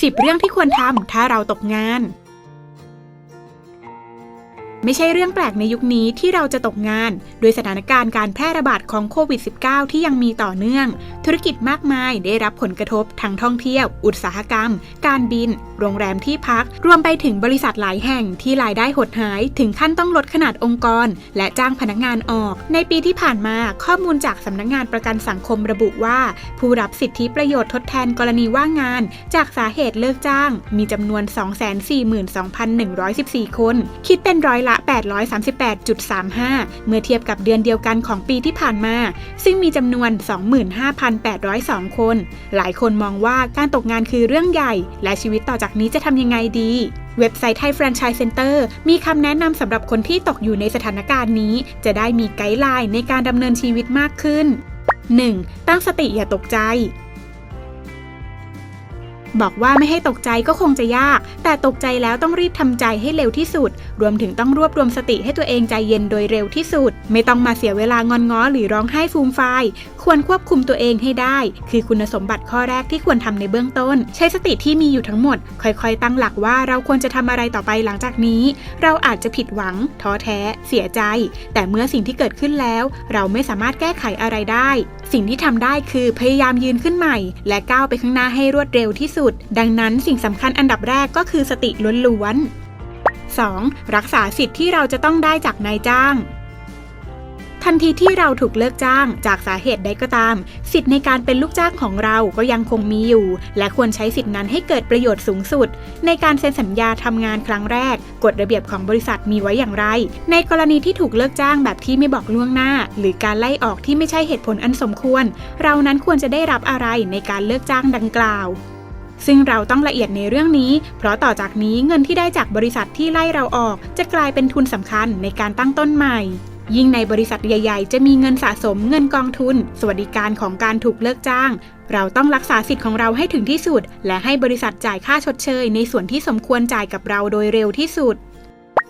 10 เรื่องที่ควรทำถ้าเราตกงาน ไม่ใช่เรื่องแปลกในยุคนี้ที่เราจะตกงาน โดยสถานการณ์การแพร่ระบาดของโควิด -19 ที่ยังมีต่อเนื่อง ธุรกิจมากมายได้รับผลกระทบทั้งท่องเที่ยว อุตสาหกรรม การบิน โรงแรมที่พัก รวมไปถึงบริษัทหลายแห่งที่รายได้หดหาย ถึงขั้นต้องลดขนาดองค์กร และจ้างพนักงานออก ในปีที่ผ่านมาข้อมูลจากสำนักงานประกันสังคมระบุว่า ผู้รับสิทธิประโยชน์ทดแทนกรณีว่างงาน จากสาเหตุเลิกจ้าง มีจำนวน 242,114 คน คิดเป็นร้อยละ838.35 เมื่อเทียบกับเดือนเดียวกันของปีที่ผ่านมา ซึ่งมีจำนวน 25,802 คน หลายคนมองว่าการตกงานคือเรื่องใหญ่ และชีวิตต่อจากนี้จะทำยังไงดีเว็บไซต์ไทยแฟรนไชส์เซ็นเตอร์มีคำแนะนำสำหรับคนที่ตกอยู่ในสถานการณ์นี้ จะได้มีไกด์ไลน์ในการดำเนินชีวิตมากขึ้น 1. ตั้งสติอย่าตกใจ บอกว่าไม่ให้ตกใจก็คงจะยาก แต่ตกใจแล้วต้องรีบทำใจให้เร็วที่สุด รวมถึงต้องรวบรวมสติให้ตัวเองใจเย็นโดยเร็วที่สุด ไม่ต้องมาเสียเวลางอนง้อหรือร้องไห้ฟูมฟายควรควบคุมตัวเองให้ได้ คือคุณสมบัติข้อแรกที่ควรทำในเบื้องต้น ใช้สติที่มีอยู่ทั้งหมด ค่อยๆ ตั้งหลักว่าเราควรจะทำอะไรต่อไปหลังจากนี้ เราอาจจะผิดหวังท้อแท้ เสียใจ แต่เมื่อสิ่งที่เกิดขึ้นแล้ว เราไม่สามารถแก้ไขอะไรได้ สิ่งที่ทำได้คือพยายามยืนขึ้นใหม่ และก้าวไปข้างหน้าให้รวดเร็วที่สุดสุด ดังนั้นสิ่งสำคัญอันดับแรกก็คือสติล้วนๆ 2. รักษาสิทธิ์ที่เราจะต้องได้จากนายจ้าง ทันทีที่เราถูกเลิกจ้างจากสาเหตุใดก็ตาม สิทธิ์ในการเป็นลูกจ้างของเราก็ยังคงมีอยู่ และควรใช้สิทธินั้นให้เกิดประโยชน์สูงสุด ในการเซ็นสัญญาทำงานครั้งแรก กฎระเบียบของบริษัทมีไว้อย่างไร ในกรณีที่ถูกเลิกจ้างแบบที่ไม่บอกล่วงหน้า หรือการไล่ออกที่ไม่ใช่เหตุผลอันสมควร เรานั้นควรจะได้รับอะไรในการเลิกจ้างดังกล่าว ซึ่งเราต้องละเอียดในเรื่องนี้ เพราะต่อจากนี้เงินที่ได้จากบริษัทที่ไล่เราออก จะกลายเป็นทุนสำคัญในการตั้งต้นใหม่ ยิ่งในบริษัทใหญ่ ๆ จะมีเงินสะสมเงินกองทุน สวัสดิการของการถูกเลิกจ้าง เราต้องรักษาสิทธิ์ของเราให้ถึงที่สุด และให้บริษัทจ่ายค่าชดเชย ในส่วนที่สมควรจ่ายกับเราโดยเร็วที่สุด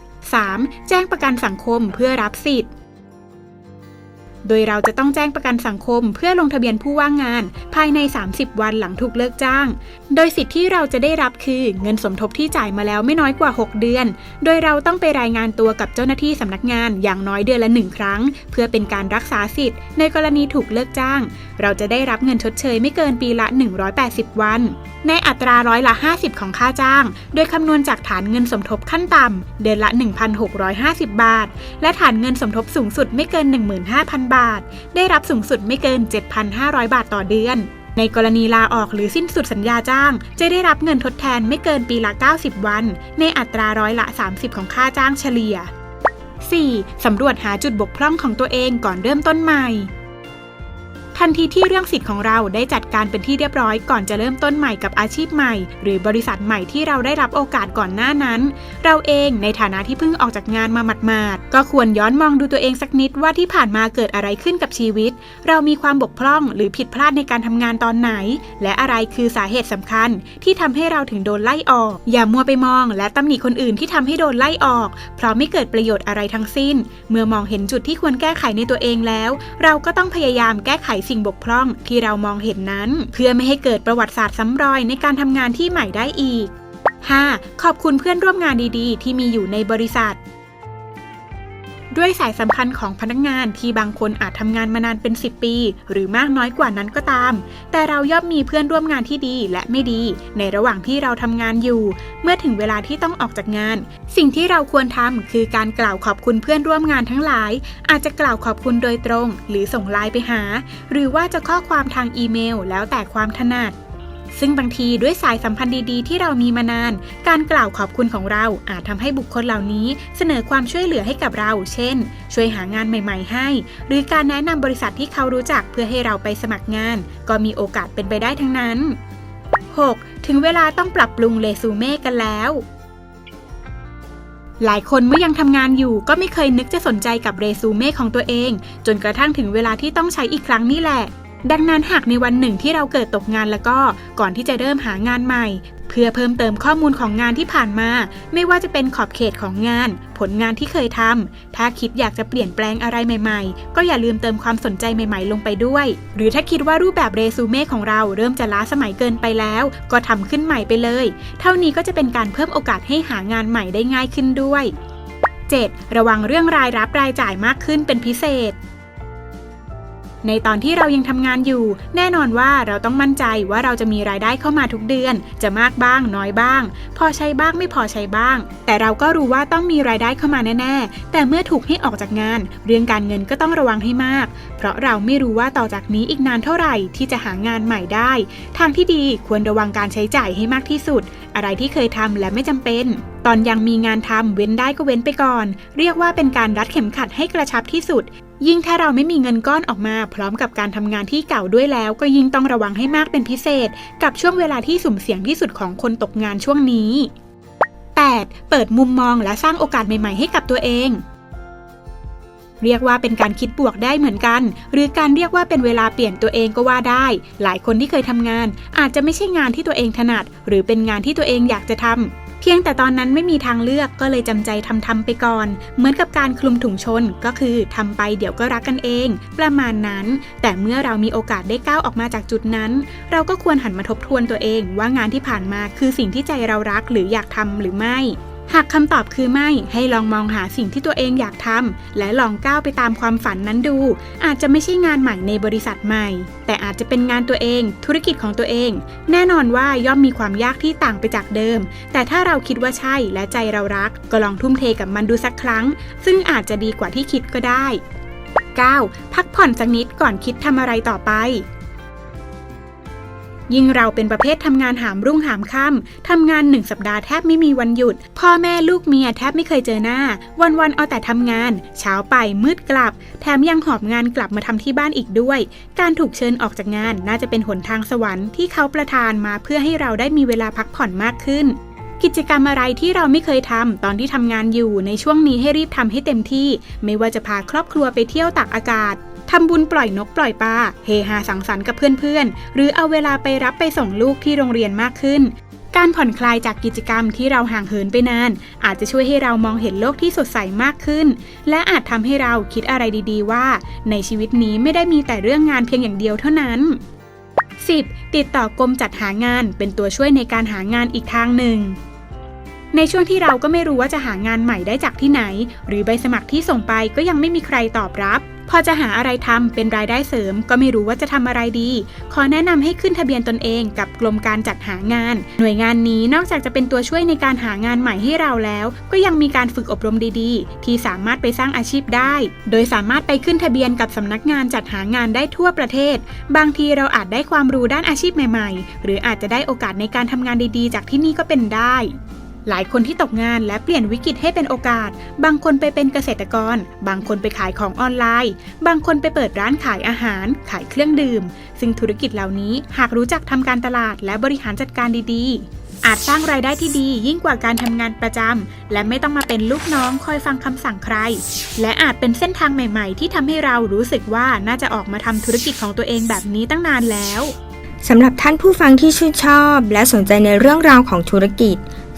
3. แจ้งประกันสังคมเพื่อรับสิทธิ์ โดยเราจะต้องแจ้งประกันสังคมเพื่อลงทะเบียนผู้ว่างงาน ภายใน 30 วันหลังถูกเลิกจ้าง โดยสิทธิ์ที่เราจะได้รับคือเงินสมทบที่จ่ายมาแล้วไม่น้อยกว่า 6 เดือน โดยเราต้องไปรายงานตัวกับเจ้าหน้าที่สำนักงานอย่างน้อยเดือนละหนึ่งครั้ง เพื่อเป็นการรักษาสิทธิ์ ในกรณีถูกเลิกจ้าง เราจะได้รับเงินชดเชยไม่เกินปีละ 180 วัน ในอัตราร้อยละ 50 ของค่าจ้าง โดยคำนวณจากฐานเงินสมทบขั้นต่ำเดือนละ 1,650 บาท และฐานเงินสมทบสูงสุดไม่เกิน 15,000 บาทได้รับสูงสุดไม่เกิน 7,500 บาทต่อเดือน ในกรณีลาออกหรือสิ้นสุดสัญญาจ้าง จะได้รับเงินทดแทนไม่เกินปีละ 90 วัน ในอัตราร้อยละ 30 ของค่าจ้างเฉลี่ย 4. สำรวจหาจุดบกพร่องของตัวเองก่อนเริ่มต้นใหม่ ทันทีที่เรื่องสิทธิ์ของเราได้จัดการเป็นที่เรียบร้อยก่อนจะเริ่มต้นใหม่กับอาชีพใหม่ หรือบริษัทใหม่ที่เราได้รับโอกาสก่อนหน้านั้น เราเองในฐานะที่เพิ่งออกจากงานมาหมาดๆก็ควรย้อนมองดูตัวเองสักนิดว่าที่ผ่านมาเกิดอะไรขึ้นกับชีวิต เรามีความบกพร่องหรือผิดพลาดในการทำงานตอนไหน และอะไรคือสาเหตุสำคัญ ที่ทำให้เราถึงโดนไล่ออก อย่ามัวไปมอง และตำหนิคนอื่นที่ทำให้โดนไล่ออก เพราะไม่เกิดประโยชน์อะไรทั้งสิ้น เมื่อมองเห็นจุดที่ควรแก้ไขในตัวเองแล้ว เราก็ต้องพยายามแก้ไขสิ่งบกพร่องที่เรามองเห็นนั้น เพื่อไม่ให้เกิดประวัติศาสตร์ซ้ำรอยในการทำงานที่ใหม่ได้อีก 5. ขอบคุณเพื่อนร่วมงานดีๆ ที่มีอยู่ในบริษัท ด้วยสายสัมพันธ์ของพนักงานที่บางคนอาจทำงานมานานเป็น 10 ปี หรือมากน้อยกว่านั้นก็ตาม แต่เราย่อมมีเพื่อนร่วมงานที่ดีและไม่ดี ในระหว่างที่เราทำงานอยู่ เมื่อถึงเวลาที่ต้องออกจากงาน สิ่งที่เราควรทำคือการกล่าวขอบคุณเพื่อนร่วมงานทั้งหลาย อาจจะกล่าวขอบคุณโดยตรง หรือส่งไลน์ไปหา หรือว่าจะข้อความทางอีเมล แล้วแต่ความถนัด ซึ่งบางทีด้วยสายสัมพันธ์ดีๆ ที่เรามีมานาน การกล่าวขอบคุณของเราอาจทำให้บุคคลเหล่านี้ เสนอความช่วยเหลือให้กับเรา เช่น ช่วยหางานใหม่ ๆ ให้ หรือการแนะนำบริษัทที่เขารู้จักเพื่อให้เราไปสมัครงาน ก็มีโอกาสเป็นไปได้ทั้งนั้น 6. ถึงเวลาต้องปรับปรุงเรซูเม่กันแล้วหลายคนเมื่อยังทำงานอยู่ก็ไม่เคยนึกจะสนใจกับเรซูเม่ของตัวเอง จนกระทั่งถึงเวลาที่ต้องใช้อีกครั้งนี่แหละ ดังนั้นหากในวันหนึ่งที่เราเกิดตกงานแล้วก็ก่อนที่จะเริ่มหางานใหม่ เพื่อเพิ่มเติมข้อมูลของงานที่ผ่านมา ไม่ว่าจะเป็นขอบเขตของงาน ผลงานที่เคยทำถ้าคิดอยากจะเปลี่ยนแปลงอะไรใหม่ๆ ก็อย่าลืมเติมความสนใจใหม่ๆ ลงไปด้วย หรือถ้าคิดว่ารูปแบบเรซูเม่ของเราเริ่มจะล้าสมัยเกินไปแล้ว ก็ทำขึ้นใหม่ไปเลย เท่านี้ก็จะเป็นการเพิ่มโอกาสให้หางานใหม่ได้ง่ายขึ้นด้วย 7. ระวังเรื่องรายรับรายจ่ายมากขึ้นเป็นพิเศษ ในตอนที่เรายังทำงานอยู่ แน่นอนว่าเราต้องมั่นใจว่าเราจะมีรายได้เข้ามาทุกเดือน จะมากบ้างน้อยบ้าง พอใช้บ้างไม่พอใช้บ้าง แต่เราก็รู้ว่าต้องมีรายได้เข้ามาแน่ๆ แต่เมื่อถูกให้ออกจากงาน เรื่องการเงินก็ต้องระวังให้มาก เพราะเราไม่รู้ว่าต่อจากนี้อีกนานเท่าไหร่ที่จะหางานใหม่ได้ ทางที่ดีควรระวังการใช้จ่ายให้มากที่สุดอะไรที่เคยทำและไม่จำเป็น ตอนยังมีงานทำเว้นได้ก็เว้นไปก่อน เรียกว่าเป็นการรัดเข็มขัดให้กระชับที่สุด ยิ่งถ้าเราไม่มีเงินก้อนออกมา พร้อมกับการทำงานที่เก่าด้วยแล้ว ก็ยิ่งต้องระวังให้มากเป็นพิเศษ กับช่วงเวลาที่สุ่มเสี่ยงที่สุดของคนตกงานช่วงนี้ 8. เปิดมุมมองและสร้างโอกาสใหม่ๆให้กับตัวเอง เรียกว่าเป็นการคิดบวกได้เหมือนกัน หรือการเรียกว่าเป็นเวลาเปลี่ยนตัวเองก็ว่าได้ หลายคนที่เคยทำงาน อาจจะไม่ใช่งานที่ตัวเองถนัด หรือเป็นงานที่ตัวเองอยากจะทำเพียงแต่ตอนนั้นไม่มีทางเลือกก็เลยจำใจทำทำไปก่อน เหมือนกับการคลุมถุงชนก็คือทำไปเดี๋ยวก็รักกันเอง ประมาณนั้น แต่เมื่อเรามีโอกาสได้ก้าวออกมาจากจุดนั้น เราก็ควรหันมาทบทวนตัวเองว่างานที่ผ่านมาคือสิ่งที่ใจเรารักหรืออยากทำหรือไม่ หากคำตอบคือไม่ ให้ลองมองหาสิ่งที่ตัวเองอยากทำและลองก้าวไปตามความฝันนั้นดู อาจจะไม่ใช่งานใหม่ในบริษัทใหม่ แต่อาจจะเป็นงานตัวเอง ธุรกิจของตัวเอง แน่นอนว่าย่อมมีความยากที่ต่างไปจากเดิม แต่ถ้าเราคิดว่าใช่และใจเรารัก ก็ลองทุ่มเทกับมันดูสักครั้ง ซึ่งอาจจะดีกว่าที่คิดก็ได้ 9. พักผ่อนสักนิดก่อนคิดทำอะไรต่อไป ยิ่งเราเป็นประเภททำงานหามรุ่งหามค่ำทำงานหนึ่งสัปดาห์แทบไม่มีวันหยุด พ่อแม่ลูกเมียแทบไม่เคยเจอหน้า วันๆเอาแต่ทำงาน เช้าไปมืดกลับ แถมยังหอบงานกลับมาทำที่บ้านอีกด้วย การถูกเชิญออกจากงานน่าจะเป็นหนทางสวรรค์ที่เขาประทานมาเพื่อให้เราได้มีเวลาพักผ่อนมากขึ้นกิจกรรมอะไรที่เราไม่เคยทำตอนที่ทำงานอยู่ในช่วงนี้ให้รีบทำให้เต็มที่ ไม่ว่าจะพาครอบครัวไปเที่ยวตากอากาศ ทำบุญปล่อยนกปล่อยปลาเฮฮาสังสรรค์กับเพื่อนๆ หรือเอาเวลาไปรับไปส่งลูกที่โรงเรียนมากขึ้น การผ่อนคลายจากกิจกรรมที่เราห่างเหินไปนาน อาจจะช่วยให้เรามองเห็นโลกที่สดใสมากขึ้น และอาจทำให้เราคิดอะไรดีๆ ว่า ในชีวิตนี้ไม่ได้มีแต่เรื่องงานเพียงอย่างเดียวเท่านั้น 10. ติดต่อกรมจัดหางานเป็นตัวช่วยในการหางานอีกทางหนึ่ง ในช่วงที่เราก็ไม่รู้ว่าจะหางานใหม่ได้จากที่ไหน หรือใบสมัครที่ส่งไปก็ยังไม่มีใครตอบรับ พอจะหาอะไรทำเป็นรายได้เสริม ก็ไม่รู้ว่าจะทำอะไรดี ขอแนะนำให้ขึ้นทะเบียนตนเองกับกรมการจัดหางาน หน่วยงานนี้นอกจากจะเป็นตัวช่วยในการหางานใหม่ให้เราแล้ว ก็ยังมีการฝึกอบรมดีๆ ที่สามารถไปสร้างอาชีพได้ โดยสามารถไปขึ้นทะเบียนกับสำนักงานจัดหางานได้ทั่วประเทศ บางทีเราอาจได้ความรู้ด้านอาชีพใหม่ ๆ หรืออาจจะได้โอกาสในการทำงานดีๆ จากที่นี่ก็เป็นได้ หลายคนที่ตกงานและเปลี่ยนวิกฤตให้เป็นโอกาส บางคนไปเป็นเกษตรกร บางคนไปขายของออนไลน์ บางคนไปเปิดร้านขายอาหาร ขายเครื่องดื่ม ซึ่งธุรกิจเหล่านี้หากรู้จักทำการตลาดและบริหารจัดการดีๆ อาจสร้างรายได้ที่ดียิ่งกว่าการทำงานประจำและไม่ต้องมาเป็นลูกน้องคอยฟังคำสั่งใคร และอาจเป็นเส้นทางใหม่ ๆ ที่ทำให้เรารู้สึกว่าน่าจะออกมาทำธุรกิจของตัวเองแบบนี้ตั้งนานแล้วสำหรับท่านผู้ฟังที่ชื่นชอบ และสนใจในเรื่องราวของธุรกิจ